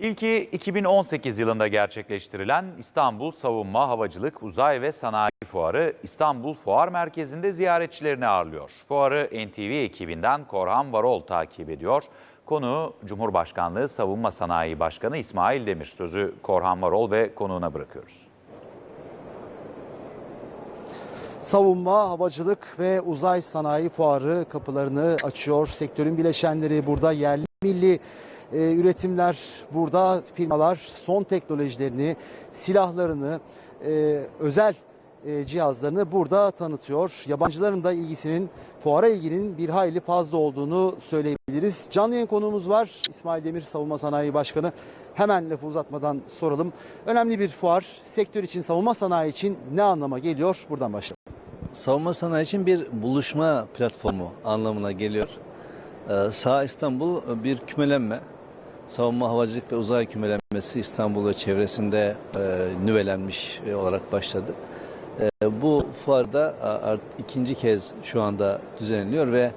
İlki 2018 yılında gerçekleştirilen İstanbul Savunma, Havacılık, Uzay ve Sanayi Fuarı İstanbul Fuar Merkezi'nde ziyaretçilerini ağırlıyor. Fuarı NTV ekibinden Korhan Varol takip ediyor. Konu Cumhurbaşkanlığı Savunma Sanayi Başkanı İsmail Demir. Sözü Korhan Varol ve konuğuna bırakıyoruz. Savunma, havacılık ve uzay sanayi fuarı kapılarını açıyor. Sektörün bileşenleri burada yerli milli e, üretimler burada firmalar son teknolojilerini, silahlarını, e, özel e, cihazlarını burada tanıtıyor. Yabancıların da ilgisinin fuara ilginin bir hayli fazla olduğunu söyleyebiliriz. Canlı yayın konuğumuz var. İsmail Demir Savunma Sanayi Başkanı. Hemen lafı uzatmadan soralım. Önemli bir fuar. Sektör için, savunma sanayi için ne anlama geliyor? Buradan başlayalım. Savunma sanayi için bir buluşma platformu anlamına geliyor. Ee, Sağ İstanbul bir kümelenme. Savunma havacılık ve uzay kümelenmesi İstanbul ve çevresinde e, nüvelenmiş e, olarak başladı. E, bu fuarda art, ikinci kez şu anda düzenleniyor ve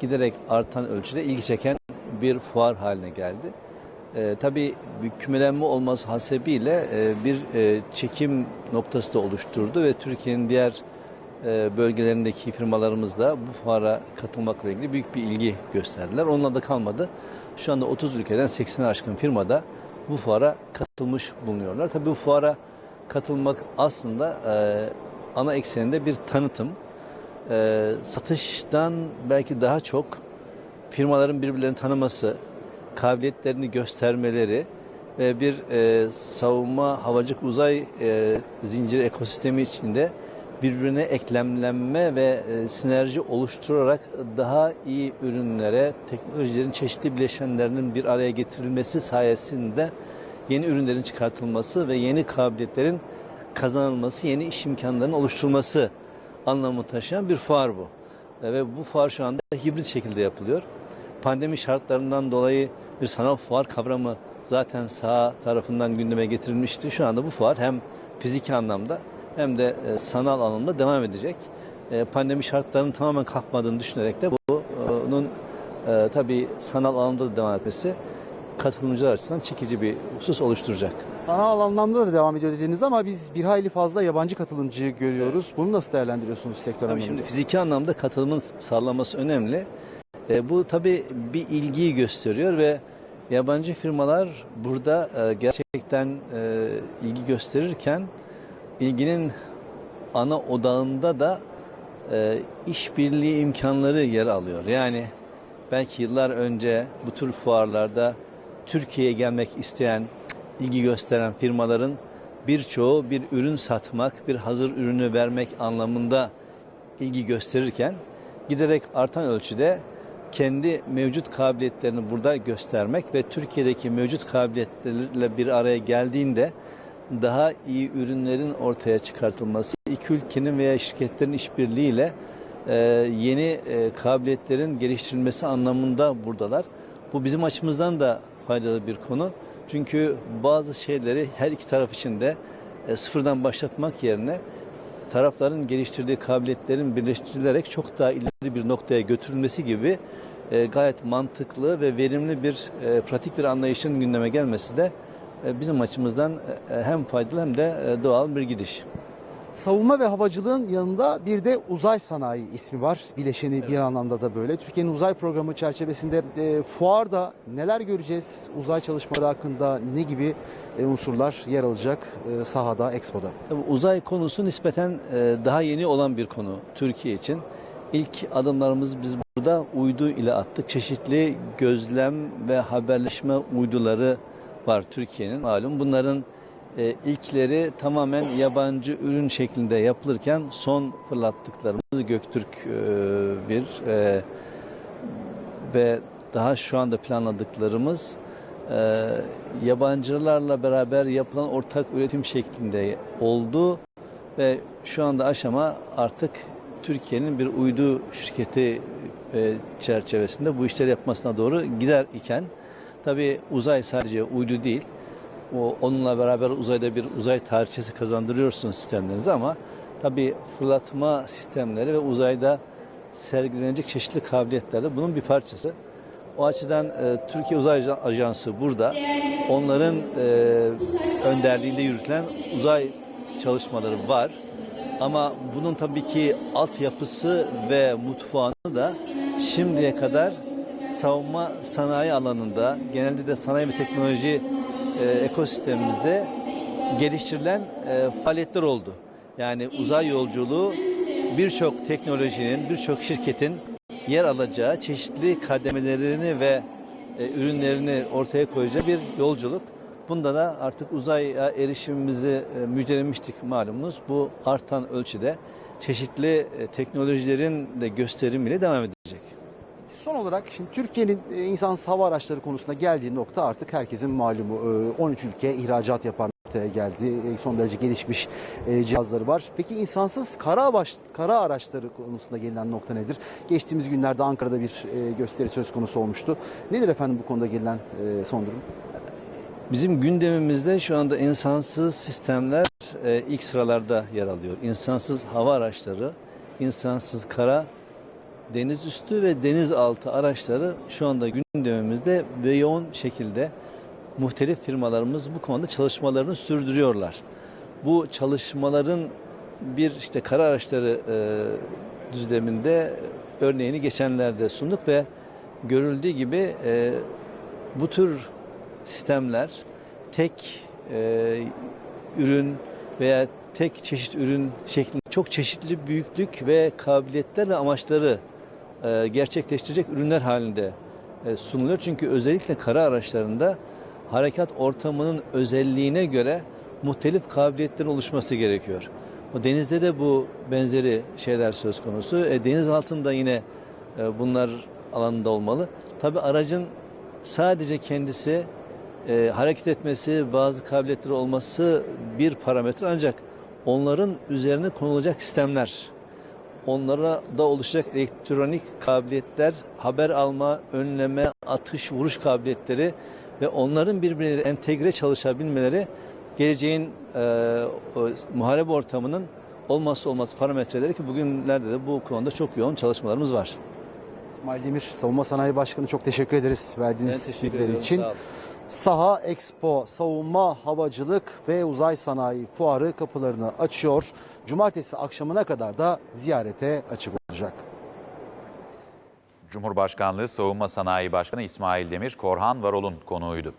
giderek artan ölçüde ilgi çeken bir fuar haline geldi. E, tabii bir kümelenme olması hasebiyle e, bir e, çekim noktası da oluşturdu ve Türkiye'nin diğer bölgelerindeki firmalarımız da bu fuara katılmakla ilgili büyük bir ilgi gösterdiler. Onunla da kalmadı. Şu anda 30 ülkeden 80'e aşkın firma da bu fuara katılmış bulunuyorlar. Tabii bu fuara katılmak aslında e, ana ekseninde bir tanıtım. E, satıştan belki daha çok firmaların birbirlerini tanıması, kabiliyetlerini göstermeleri ve bir e, savunma havacılık uzay e, zinciri ekosistemi içinde birbirine eklemlenme ve e, sinerji oluşturarak daha iyi ürünlere, teknolojilerin çeşitli bileşenlerinin bir araya getirilmesi sayesinde yeni ürünlerin çıkartılması ve yeni kabiliyetlerin kazanılması, yeni iş imkanlarının oluşturulması anlamı taşıyan bir fuar bu. E, Ve bu fuar şu anda hibrit şekilde yapılıyor. Pandemi şartlarından dolayı bir sanal fuar kavramı zaten sağ tarafından gündeme getirilmişti. Şu anda bu fuar hem fiziki anlamda hem de e, sanal anlamda devam edecek. E, Pandemi şartlarının tamamen kalkmadığını düşünerek de bunun e, tabii sanal anlamda da devam etmesi katılımcılar açısından çekici bir husus oluşturacak. Sanal anlamda da devam ediyor dediğiniz ama biz bir hayli fazla yabancı katılımcıyı görüyoruz. Bunu nasıl değerlendiriyorsunuz sektör Tabii anlamında? şimdi fiziki anlamda katılımın sağlanması önemli. E, bu tabii bir ilgiyi gösteriyor ve yabancı firmalar burada e, gerçekten e, ilgi gösterirken ilginin ana odağında da e, işbirliği imkanları yer alıyor. Yani belki yıllar önce bu tür fuarlarda Türkiye'ye gelmek isteyen, ilgi gösteren firmaların birçoğu bir ürün satmak, bir hazır ürünü vermek anlamında ilgi gösterirken giderek artan ölçüde kendi mevcut kabiliyetlerini burada göstermek ve Türkiye'deki mevcut kabiliyetlerle bir araya geldiğinde daha iyi ürünlerin ortaya çıkartılması, iki ülkenin veya şirketlerin işbirliğiyle e, yeni e, kabiliyetlerin geliştirilmesi anlamında buradalar. Bu bizim açımızdan da faydalı bir konu. Çünkü bazı şeyleri her iki taraf için de e, sıfırdan başlatmak yerine tarafların geliştirdiği kabiliyetlerin birleştirilerek çok daha ileri bir noktaya götürülmesi gibi e, gayet mantıklı ve verimli bir e, pratik bir anlayışın gündeme gelmesi de bizim açımızdan e, hem faydalı hem de e, doğal bir gidiş. Savunma ve havacılığın yanında bir de uzay sanayi ismi var. Bileşeni bir anlamda da böyle. Türkiye'nin uzay programı çerçevesinde e, fuarda neler göreceğiz? Uzay çalışmaları hakkında ne gibi e, unsurlar yer alacak e, sahada, Expo'da? Tabii uzay konusu nispeten e, daha yeni olan bir konu Türkiye için. İlk adımlarımız biz burada uydu ile attık. Çeşitli gözlem ve haberleşme uyduları var Türkiye'nin malum. Bunların e, ilkleri tamamen yabancı ürün şeklinde yapılırken son fırlattıklarımız Göktürk e, bir e, ve daha şu anda planladıklarımız e, yabancılarla beraber yapılan ortak üretim şeklinde oldu ve şu anda aşama artık Türkiye'nin bir uydu şirketi e, çerçevesinde bu işleri yapmasına doğru gider iken tabii uzay sadece uydu değil. O, onunla beraber uzayda bir uzay tarihçesi kazandırıyorsunuz sistemlerinize ama tabii fırlatma sistemleri ve uzayda sergilenecek çeşitli kabiliyetler de bunun bir parçası. O açıdan e, Türkiye Uzay Ajansı burada onların e, önderliğinde yürütülen uzay çalışmaları var. Ama bunun tabii ki altyapısı ve mutfağını da şimdiye kadar savunma sanayi alanında, genelde de sanayi ve teknoloji e, ekosistemimizde geliştirilen e, faaliyetler oldu. Yani uzay yolculuğu birçok teknolojinin, birçok şirketin yer alacağı çeşitli kademelerini ve e, ürünlerini ortaya koyacağı bir yolculuk. Bunda da artık uzaya erişimimizi e, müjdelemiştik malumunuz. Bu artan ölçüde çeşitli e, teknolojilerin de gösterimiyle devam edecek. Son olarak şimdi Türkiye'nin e, insansız hava araçları konusunda geldiği nokta artık herkesin malumu. E, 13 ülke ihracat yapar noktaya geldi. E, Son derece gelişmiş e, cihazları var. Peki insansız kara, baş, kara araçları konusunda gelinen nokta nedir? Geçtiğimiz günlerde Ankara'da bir e, gösteri söz konusu olmuştu. Nedir efendim bu konuda gelinen e, son durum? Bizim gündemimizde şu anda insansız sistemler e, ilk sıralarda yer alıyor. İnsansız hava araçları, insansız kara, deniz üstü ve denizaltı araçları şu anda gündemimizde ve yoğun şekilde muhtelif firmalarımız bu konuda çalışmalarını sürdürüyorlar. Bu çalışmaların bir işte kara araçları e, düzleminde örneğini geçenlerde sunduk ve görüldüğü gibi e, bu tür sistemler tek e, ürün veya tek çeşit ürün şeklinde çok çeşitli büyüklük ve kabiliyetler ve amaçları e, gerçekleştirecek ürünler halinde e, sunuluyor. Çünkü özellikle kara araçlarında harekat ortamının özelliğine göre muhtelif kabiliyetlerin oluşması gerekiyor. O denizde de bu benzeri şeyler söz konusu. E, deniz altında yine e, bunlar alanında olmalı. Tabi aracın sadece kendisi e, hareket etmesi, bazı kabiliyetleri olması bir parametre ancak onların üzerine konulacak sistemler, onlara da oluşacak elektronik kabiliyetler, haber alma, önleme, atış, vuruş kabiliyetleri ve onların birbirine entegre çalışabilmeleri geleceğin e, o, muharebe ortamının olmazsa olmaz parametreleri ki bugünlerde de bu konuda çok yoğun çalışmalarımız var. İsmail Demir, Savunma Sanayi Başkanı çok teşekkür ederiz verdiğiniz teşekkür bilgiler ederim, için. Saha Expo Savunma Havacılık ve Uzay Sanayi Fuarı kapılarını açıyor. Cumartesi akşamına kadar da ziyarete açık olacak. Cumhurbaşkanlığı Savunma Sanayi Başkanı İsmail Demir, Korhan Varol'un konuğuydu.